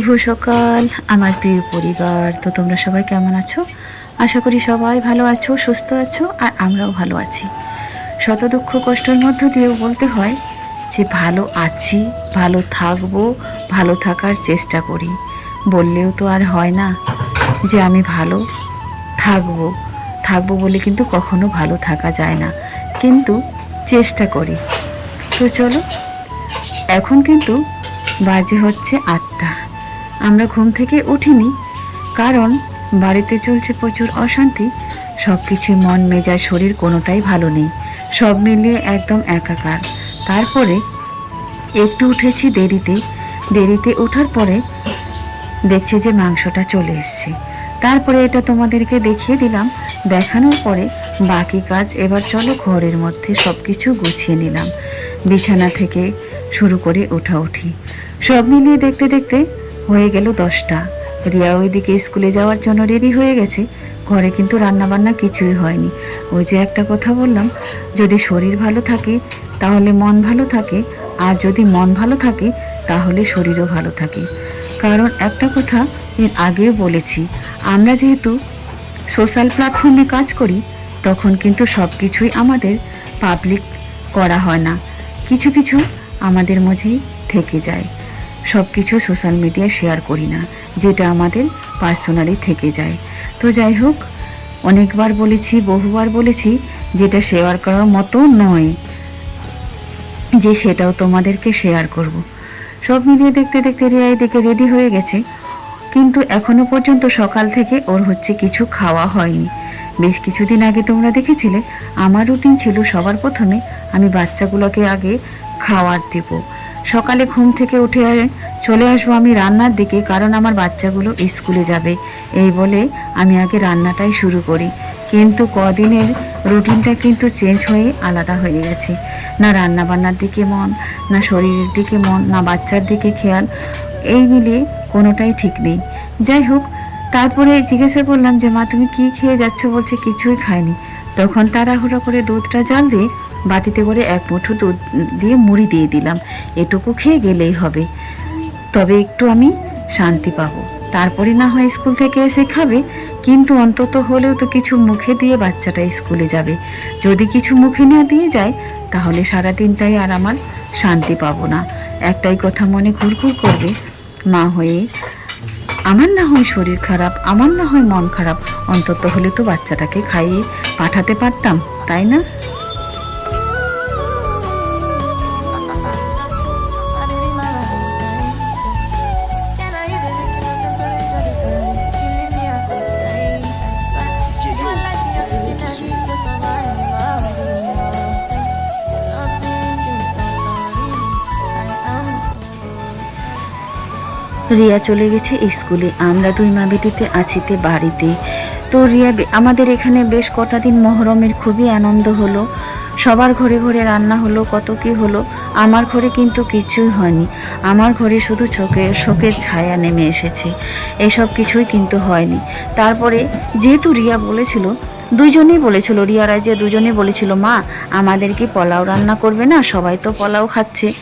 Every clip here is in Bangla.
শুভ সকাল, আমার প্রিয় পরিবার। তো তোমরা সবাই কেমন আছো? আশা করি সবাই ভালো আছো, সুস্থ আছো, আর আমরাও ভালো আছি। শত দুঃখ কষ্টের মধ্য দিয়েও বলতে হয় যে, ভালো আছি, ভালো থাকব, ভালো থাকার চেষ্টা করি। বললেও তো আর হয় না যে, আমি ভালো থাকব। থাকব বলে কিন্তু কখনো ভালো থাকা যায় না। কিন্তু চেষ্টা করি। তো চলো, এখন কিন্তু বাজে হচ্ছে আটটা। আমরা ঘুম থেকে উঠিনি, কারণ বাড়িতে চলছে প্রচুর অশান্তি সব কিছুই মন, মেজাজ, শরীর কোনোটাই ভালো নেই। সব মিলিয়ে একদম একাকার। তারপরে একটু উঠেছি দেরিতে দেরিতে ওঠার পরে দেখছি যে মাংসটা চলে এসছে। তারপরে এটা তোমাদেরকে দেখিয়ে দিলাম। দেখানোর পরে বাকি কাজ, এবার চলো ঘরের মধ্যে সব কিছু গুছিয়ে নিলাম। বিছানা থেকে শুরু করে ওঠা উঠি। সব মিলিয়ে দেখতে দেখতে হয়ে গেল দশটা। রিয়া ওইদিকে স্কুলে যাওয়ার জন্য রেডি হয়ে গেছে। ঘরে কিন্তু রান্নাবান্না কিছুই হয়নি। ওই যে একটা কথা বললাম, যদি শরীর ভালো থাকে, তাহলে মন ভালো থাকে, আর যদি মন ভালো থাকে, তাহলে শরীরও ভালো থাকে। কারণ একটা কথা এর আগেও বলেছি, আমরা যেহেতু সোশ্যাল প্ল্যাটফর্মে কাজ করি, তখন কিন্তু সব কিছুই আমাদের পাবলিক করা হয় না। কিছু কিছু আমাদের মধ্যেই থেকে যায়। সব কিছু সোশ্যাল মিডিয়ায় শেয়ার করি না, যেটা আমাদের পার্সোনালি থেকে যায়। তো যাই হোক, অনেকবার বলেছি, বহুবার বলেছি, যেটা শেয়ার করার মতো নয়, যে সেটাও তোমাদেরকে শেয়ার করব। সব মিলিয়ে দেখতে দেখতে রিয়া দেখে রেডি হয়ে গেছে। কিন্তু এখনও পর্যন্ত সকাল থেকে ওর হচ্ছে কিছু খাওয়া হয়নি। বেশ কিছুদিন আগে তোমরা দেখেছিলে, আমার রুটিন ছিল সবার প্রথমে আমি বাচ্চাগুলোকে আগে খাওয়ার দেব। সকালে ঘুম থেকে উঠে চলে আসব আমি রান্নার দিকে, কারণ আমার বাচ্চাগুলো স্কুলে যাবে। এই বলে আমি আগে রান্নাটাই শুরু করি। কিন্তু কদিনের রুটিনটা কিন্তু চেঞ্জ হয়ে আলাদা হয়ে গেছে। না রান্না বান্নার দিকে মন, না শরীরের দিকে মন, না বাচ্চার দিকে খেয়াল, এই মিলিয়ে কোনোটাই ঠিক নেই। যাই হোক, তারপরে জিজ্ঞাসা করলাম যে, মা, তুমি কি খেয়ে যাচ্ছ? বলছে, কিছুই খায়নি তখন তাড়াহুড়ো করে দুধটা জাল দিয়ে বাটিতে করে এক মুঠো দুধ দিয়ে মুড়ি দিয়ে দিলাম। এটুকু খেয়ে গেলেই হবে। তবে একটু আমি শান্তি পাবো। তারপরে না হয় স্কুল থেকে এসে খাবে, কিন্তু অন্তত হলেও তো কিছু মুখে দিয়ে বাচ্চাটা স্কুলে যাবে। যদি কিছু মুখে না দিয়ে যায়, তাহলে সারা দিনটাই আর আমার শান্তি পাবো না। একটাই কথা মনে ঘুরঘুর করবে, মা হয়ে, আমার না হয় শরীর খারাপ, আমার না হয় মন খারাপ। অন্তত হলে তো বাচ্চাটাকে খাইয়ে পাঠাতে পারতাম, তাই না? রিয়া চলে গেছে স্কুলে। আমরা দুই মা বেটিতে আছিতে বাড়িতে। তো রিয়া, আমাদের এখানে বেশ কটা দিন মহরমের খুবই আনন্দ হলো। সবার ঘরে ঘরে রান্না হলো, কত কি হলো, আমার ঘরে কিন্তু কিছুই হয়নি। আমার ঘরে শুধু চোখে, শোকের ছায়া নেমে এসেছে। এসব কিছুই কিন্তু হয়নি। তারপরে যেহেতু রিয়া বলেছিল দুজনেই বলেছিল রিয়ারা যে দুজনেই বলেছিল, মা, আমাদের কি পোলাও রান্না করবে না? সবাই তো পোলাও খাচ্ছে।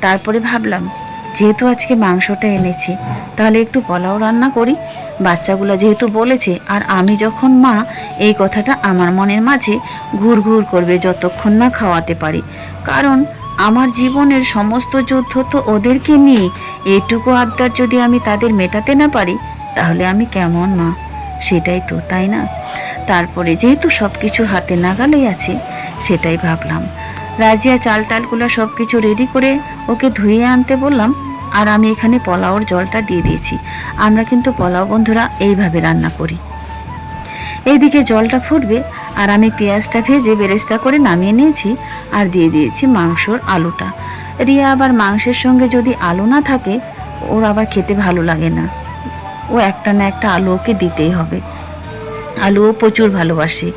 তারপরে ভাবলাম যেহেতু আজকে মাংসটা এনেছি, তাহলে একটু পোলাও রান্না করি। বাচ্চাগুলো যেহেতু বলেছে, আর আমি যখন মা, এই কথাটা আমার মনের মাঝে ঘুর ঘুর করবে যতক্ষণ না খাওয়াতে পারি। কারণ আমার জীবনের সমস্ত যুদ্ধ তো ওদেরকে নিয়ে এটুকু আবদার যদি আমি তাদের মেটাতে না পারি, তাহলে আমি কেমন মা? সেটাই তো, তাই না? তারপরে যেহেতু সব কিছু হাতে নাগালেই আছে, সেটাই ভাবলাম। রাজিয়া চাল টালগুলো সব কিছু রেডি করে ওকে ধুয়ে আনতে বললাম আর আমি এখানে পোলাওর জলটা দিয়ে দিয়েছি। আমরা কিন্তু পোলাও বন্ধুরা এইভাবে রান্না করি। এইদিকে জলটা ফুটবে আর আমি পেঁয়াজটা ভেজে বেরেস্তা করে নামিয়ে নিয়েছি আর দিয়ে দিয়েছি মাংসর আলুটা। রিয়া আবার মাংসের সঙ্গে যদি আলু না থাকে, ওর আবার খেতে ভালো লাগে না। ও একটা না একটা আলু ওকে দিতেই হবে। আলুও প্রচুর ভালোবাসে।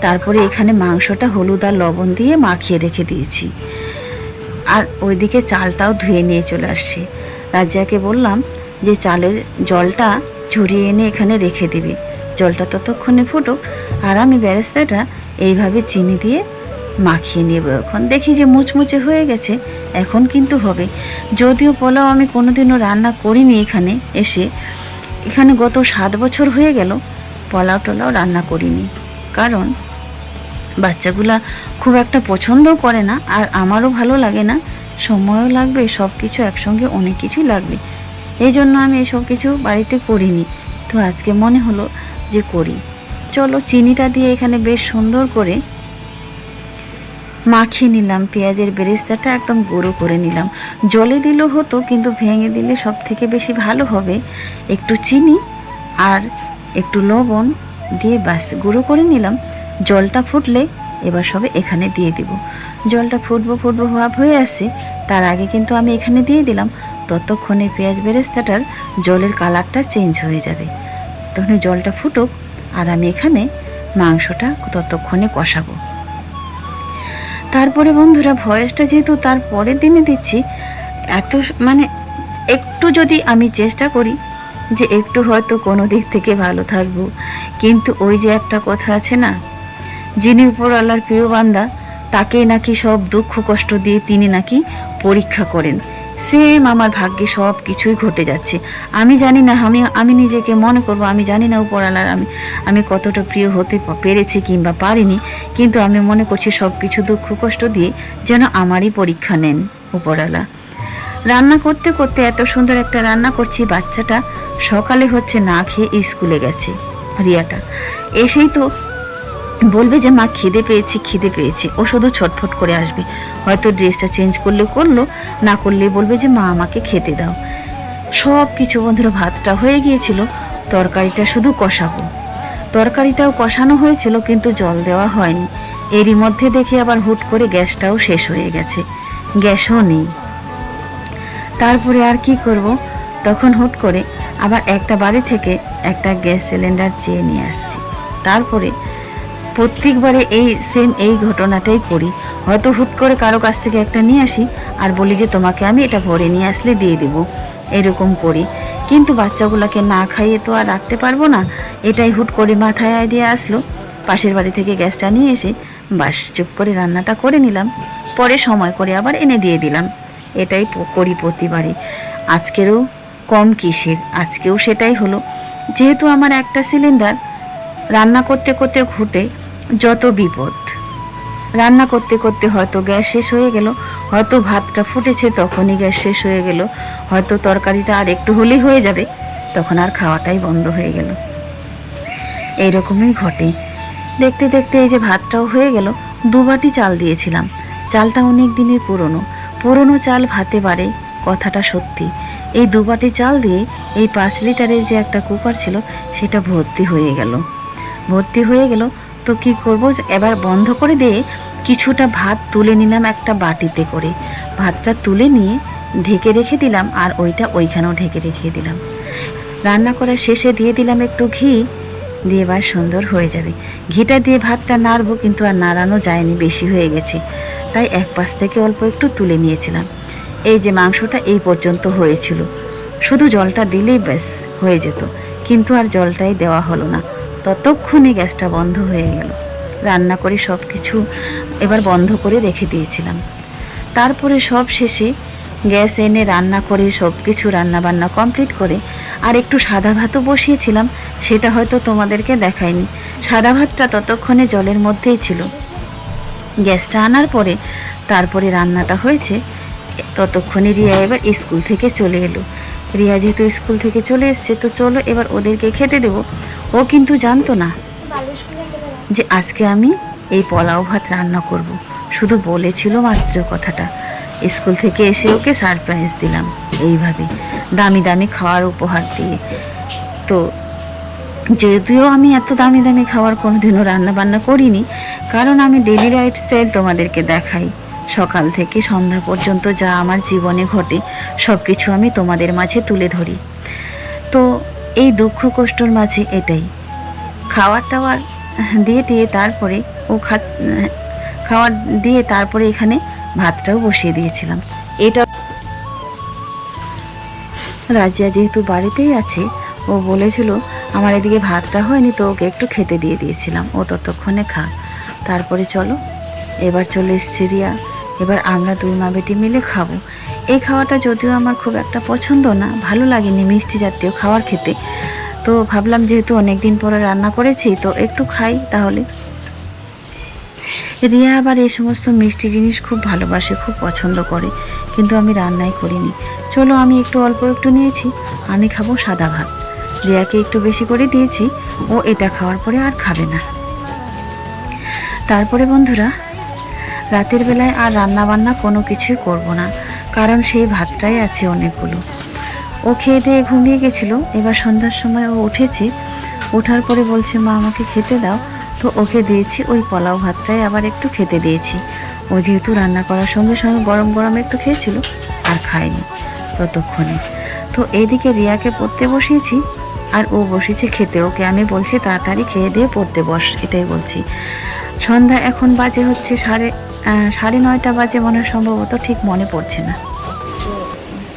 তারপরে এখানে মাংসটা হলুদ আর লবণ দিয়ে মাখিয়ে রেখে দিয়েছি। আর ওইদিকে চালটাও ধুয়ে নিয়ে চলে আসছি। রাজিয়াকে বললাম যে চালের জলটা ঝরিয়ে এনে এখানে রেখে দিবি। জলটা ততক্ষণে ফুটুক আর আমি ব্যারেস্তাটা এইভাবে চিনি দিয়ে মাখিয়ে নেব। এখন দেখি যে মুচমুচে হয়ে গেছে, এখন কিন্তু হবে। যদিও পোলাও আমি কোনোদিনও রান্না করিনি এখানে এসে। এখানে গত সাত বছর হয়ে গেল পোলাও টোলাও রান্না করিনি। কারণ বাচ্চাগুলা খুব একটা পছন্দও করে না, আর আমারও ভালো লাগে না। সময়ও লাগবে সব কিছু একসঙ্গে অনেক কিছুই লাগবে। এই জন্য আমি এসব কিছু বাড়িতে করিনি। তো আজকে মনে হলো যে করি। চলো চিনিটা দিয়ে এখানে বেশ সুন্দর করে মাখিয়ে নিলাম। পেঁয়াজের বেরেস্তাটা একদম গুঁড়ো করে নিলাম। জলে দিলেও হতো, কিন্তু ভেঙে দিলে সব থেকে বেশি ভালো হবে। একটু চিনি আর একটু লবণ দিয়ে বাস গুঁড়ো করে নিলাম। জলটা ফুটলে এবার সবে এখানে দিয়ে দিব। জলটা ফুটবো ফুটবো ভাব হয়ে আসছে তার আগে কিন্তু আমি এখানে দিয়ে দিলাম। ততক্ষণে পেঁয়াজ বেরেস্তাটার জলের কালারটা চেঞ্জ হয়ে যাবে। তখন জলটা ফুটুক আর আমি এখানে মাংসটা ততক্ষণে কষাবো। তারপরে বন্ধুরা, ভয়েসটা যেহেতু তার পরের দিনে দিচ্ছি, এত মানে একটু যদি আমি চেষ্টা করি যে একটু হয়তো কোনো দিক থেকে ভালো থাকব, কিন্তু ওই যে একটা কথা আছে না যিনি উপর আল্লাহর প্রিয় বান্দা তাকে নাকি সব দুঃখ কষ্ট দিয়ে তিনি নাকি পরীক্ষা করেন। সেম আমার ভাগ্যে সব কিছুই ঘটে যাচ্ছে। আমি জানি না, আমি আমি নিজেকে মনে করব, আমি জানি না উপর আল্লাহর আমি আমি কতটা প্রিয় হতে পেরেছি কিংবা পারিনি, কিন্তু আমি মনে করছি সব কিছু দুঃখ কষ্ট দিয়ে যেন আমারই পরীক্ষা নেন উপরওয়ালা রান্না করতে করতে এত সুন্দর একটা রান্না করছি, বাচ্চাটা সকালে হচ্ছে না খেয়ে স্কুলে গেছে। রিয়াটা, এসেই তো বলবে যে, মা, খিদে পেয়েছি খিদে পেয়েছি। ও শুধু ছটফট করে আসবে। হয়তো ড্রেসটা চেঞ্জ করলে করল, না করলে বলবে যে, মা, আমাকে খেতে দাও। সব কিছু বন্ধুরা, ভাতটা হয়ে গিয়েছিল। তরকারিটা শুধু কষাবো। তরকারিটাও কষানো হয়েছিল, কিন্তু জল দেওয়া হয়নি। এরই মধ্যে দেখি আবার হুট করে গ্যাসটাও শেষ হয়ে গেছে। গ্যাসও নেই। তারপরে আর কি করব? তখন হুট করে আবার একটা বাড়ি থেকে একটা গ্যাস সিলিন্ডার চেয়ে নিয়ে আসছি। তারপরে প্রত্যেকবারে এই সেম এই ঘটনাটাই করি। হয়তো হুট করে কারও কাছ থেকে একটা নিয়ে আসি আর বলি যে, তোমাকে আমি এটা ভরে নিয়ে আসলে দিয়ে দেবো। এরকম করি। কিন্তু বাচ্চাগুলোকে না খাইয়ে তো আর রাখতে পারব না। এটাই হুট করে মাথায় আইডিয়া আসলো। পাশের বাড়ি থেকে গ্যাসটা নিয়ে এসে বাস চুপ করে রান্নাটা করে নিলাম। পরে সময় করে আবার এনে দিয়ে দিলাম। এটাই করি প্রতিবারই। আজকেরও কম কিসের, আজকেও সেটাই হলো। যেহেতু আমার একটা সিলিন্ডার রান্না করতে করতে ঘটে যত বিপদ। রান্না করতে করতে হয়তো গ্যাস শেষ হয়ে গেল, হয়তো ভাতটা ফুটেছে তখনই গ্যাস শেষ হয়ে গেল, হয়তো তরকারিটা আর একটু হলেই হয়ে যাবে, তখন আর খাওয়াটাই বন্ধ হয়ে গেল। এইরকমই ঘটে। দেখতে দেখতে এই যে ভাতটাও হয়ে গেল, দু বাটি চাল দিয়েছিলাম। চালটা অনেক দিনের পুরনো। পুরনো চাল ভাতে পারে, কথাটা সত্যি। এই দু বাটি চাল দিয়ে এই পাঁচ লিটারের যে একটা কুকার ছিল, সেটা ভর্তি হয়ে গেল। ভর্তি হয়ে গেল তো কি করব, এবার বন্ধ করে দিয়ে কিছুটা ভাত তুলে নিলাম একটা বাটিতে করে। ভাতটা তুলে নিয়ে ঢেকে রেখে দিলাম আর ওইটা ওইখানেও ঢেকে রেখে দিলাম। রান্না করার শেষে দিয়ে দিলাম একটু ঘি, দিয়ে এবার সুন্দর হয়ে যাবে। ঘিটা দিয়ে ভাতটা নাড়বো কিন্তু আর নাড়ানো যায়নি, বেশি হয়ে গেছে। তাই এক পাশ থেকে অল্প একটু তুলে নিয়েছিলাম। এই যে মাংসটা এই পর্যন্ত হয়েছিল। শুধু জলটা দিলেই ব্যাস, হয়ে যেত। কিন্তু আর জলটাই দেওয়া হলো না। ততক্ষণে গ্যাসটা বন্ধ হয়ে গেল। রান্না করে সব কিছু এবার বন্ধ করে রেখে দিয়েছিলাম। তারপরে সব শেষে গ্যাস এনে রান্না করে সব কিছু রান্না বান্না কমপ্লিট করে আর একটু সাদা ভাতও বসিয়েছিলাম, সেটা হয়তো তোমাদেরকে দেখায়নি। সাদা ভাতটা ততক্ষণে জলের মধ্যেই ছিল। গ্যাসটা আনার পরে তারপরে রান্নাটা হয়েছে, ততক্ষণে রিয়া এবার স্কুল থেকে চলে এলো। রিয়া যেহেতু স্কুল থেকে চলে এসছে, তো চলো এবার ওদেরকে খেতে দেবো। ও কিন্তু জানতো না যে আজকে আমি এই পোলাও ভাত রান্না করব। শুধু বলেছিল মাত্র কথাটা। স্কুল থেকে এসে ওকে সারপ্রাইজ দিলাম, এইভাবে দামি দামি খাওয়ার উপহার দিয়ে। তো যদিও আমি এত দামি দামি খাবার কোনোদিনও রান্না বান্না করিনি, কারণ আমি ডেলি লাইফস্টাইল তোমাদেরকে দেখাই। সকাল থেকে সন্ধ্যা পর্যন্ত যা আমার জীবনে ঘটে সব কিছু আমি তোমাদের মাঝে তুলে ধরি। এই দুঃখ কষ্টর মাঝে এটাই। খাওয়ার টাওয়ার দিয়ে টিয়ে তারপরে ও খা খাওয়ার দিয়ে তারপরে এখানে ভাতটাও বসিয়ে দিয়েছিলাম। এটা রাজিয়া যেহেতু বাড়িতেই আছে, ও বলেছিল, আমার এদিকে ভাতটা হয়নি তো ওকে একটু খেতে দিয়ে দিয়েছিলাম, ও ততক্ষণে খা। তারপরে চলো, এবার চলে এসছে রিয়া, এবার আমরা দুই মা বেটি মিলে খাব। এই খাওয়াটা যদিও আমার খুব একটা পছন্দ না, ভালো লাগেনি মিষ্টি জাতীয় খাবার খেতে। তো ভাবলাম যেহেতু অনেক দিন পরে রান্না করেছি, তো একটু খাই তাহলে। রিয়া আবার এই সমস্ত মিষ্টি জিনিস খুব ভালোবাসে, খুব পছন্দ করে, কিন্তু আমি রান্নাই করিনি। চলো আমি একটু অল্প একটু নিয়েছি, আমি খাব সাদা ভাত। রিয়াকে একটু বেশি করে দিয়েছি, ও এটা খাওয়ার পরে আর খাবে না। তারপরে বন্ধুরা, রাতের বেলায় আর রান্না বান্না কোনো কিছুই করব না। কারণ সেই ভাতটাই আছে অনেকগুলো। ও খেয়ে দিয়ে ঘুমিয়ে গেছিল। এবার সন্ধ্যার সময় ও উঠেছে। ওঠার পরে বলছে, মা, আমাকে খেতে দাও। তো ওকে দিয়েছি ওই পোলাও ভাতটাই, আবার একটু খেতে দিয়েছি। ও যেহেতু রান্না করার সঙ্গে সঙ্গে গরম গরম একটু খেয়েছিল, আর খায়নি ততক্ষণে। তো এইদিকে রিয়াকে পড়তে বসিয়েছি, আর ও বসেছে খেতে। ওকে আমি বলছি, তাড়াতাড়ি খেয়ে দিয়ে পড়তে বস। এটাই বলছি। সন্ধ্যা এখন বাজে হচ্ছে সাড়ে সাড়ে নয়টা বাজে মনে সম্ভবত, ঠিক মনে পড়ছে না।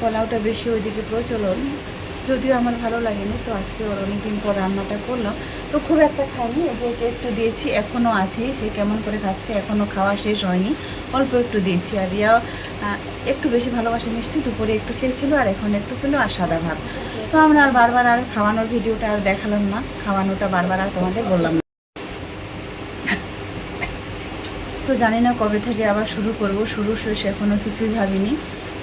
পোলাওটা বেশি ওইদিকে প্রচলন, যদিও আমার ভালো লাগেনি, তো আজকে ওর অনেকদিন পর রান্নাটা করলাম। তো খুব একটা খাইনি যে একে একটু দিয়েছি এখনও আছে, সে কেমন করে খাচ্ছে এখনও খাওয়া শেষ হয়নি। অল্প একটু দিয়েছি, আর রিয়া একটু বেশি ভালোবাসে মিষ্টি, দুপুরে একটু খেয়েছিল, আর এখন একটু খেলো আর সাদা ভাত। তো আমরা আর বারবার আর খাওয়ানোর ভিডিওটা আর দেখালাম না, খাওয়ানোটা বারবার আর তোমাদের বললাম না। তো জানি না কবে থেকে আবার শুরু করব শুরু শেষ এখনও কিছুই ভাবিনি।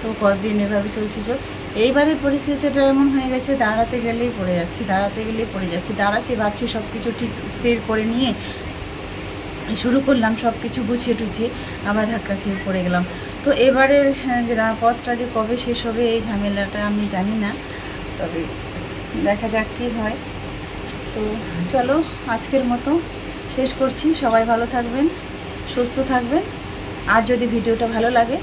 তো কদিন এভাবে চলছে চল এইবারের পরিস্থিতিটা এমন হয়ে গেছে দাঁড়াতে গেলেই পড়ে যাচ্ছি দাঁড়াতে গেলেই পড়ে যাচ্ছি দাঁড়াচ্ছি ভাবছি সব কিছু ঠিক স্থির করে নিয়ে শুরু করলাম সব কিছু গুছিয়ে টুছিয়ে আবার ধাক্কা খেয়ে পড়ে গেলাম। তো এবারের হ্যাঁ, যে পথটা যে কবে শেষ হবে এই ঝামেলাটা আমি জানি না তবে দেখা যাক কী হয়। তো চলো আজকের মতো শেষ করছি সবাই ভালো থাকবেন। সুস্থ থাকবেন। আর যদি ভিডিওটা ভালো লাগে,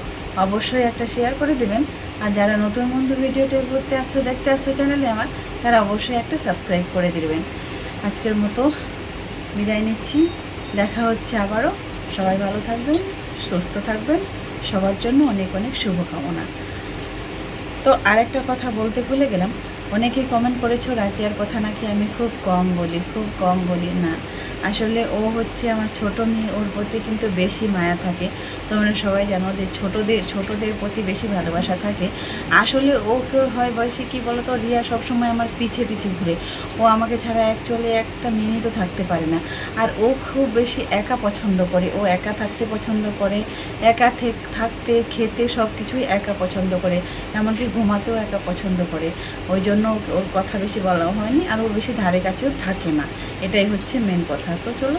অবশ্যই একটা শেয়ার করে দেবেন। আর যারা নতুন বন্ধু ভিডিওটা ঘুরতে আসছো, দেখতে আসছো চ্যানেলে আমার, তারা অবশ্যই একটা সাবস্ক্রাইব করে দিবেন। আজকের মতো বিদায় নিচ্ছি। দেখা হচ্ছে আবারও। সবাই ভালো থাকবেন, সুস্থ থাকবেন। সবার জন্য অনেক অনেক শুভকামনা। তো আরেকটা কথা বলতে ভুলে গেলাম। অনেকেই কমেন্ট করেছ, রাজিয়ার কথা নাকি আমি খুব কম বলি, খুব কম বলি। না আসলে ও হচ্ছে আমার ছোট মেয়ে, ওর প্রতি কিন্তু বেশি মায়া থাকে। তোমরা সবাই জানো যে ছোটদের ছোটদের প্রতি বেশি ভালোবাসা থাকে। আসলে ওকে হয় বয়সে কি বলতো, রিয়া সবসময় আমার পিছে পিছে ঘুরে। ও আমাকে ছাড়া অ্যাকচুয়ালি একটা মিনিটও থাকতে পারে না। আর ও খুব বেশি একা পছন্দ করে। ও একা থাকতে পছন্দ করে, একা থেক- থাকতে, খেতে সব কিছুই একা পছন্দ করে। এমনকি ঘুমাতেও একা পছন্দ করে। ওই জন্য ওর কথা বেশি বলা হয়নি আর ও বেশি ধারে কাছেও থাকে না। এটাই হচ্ছে মেন কথা। তো চলো।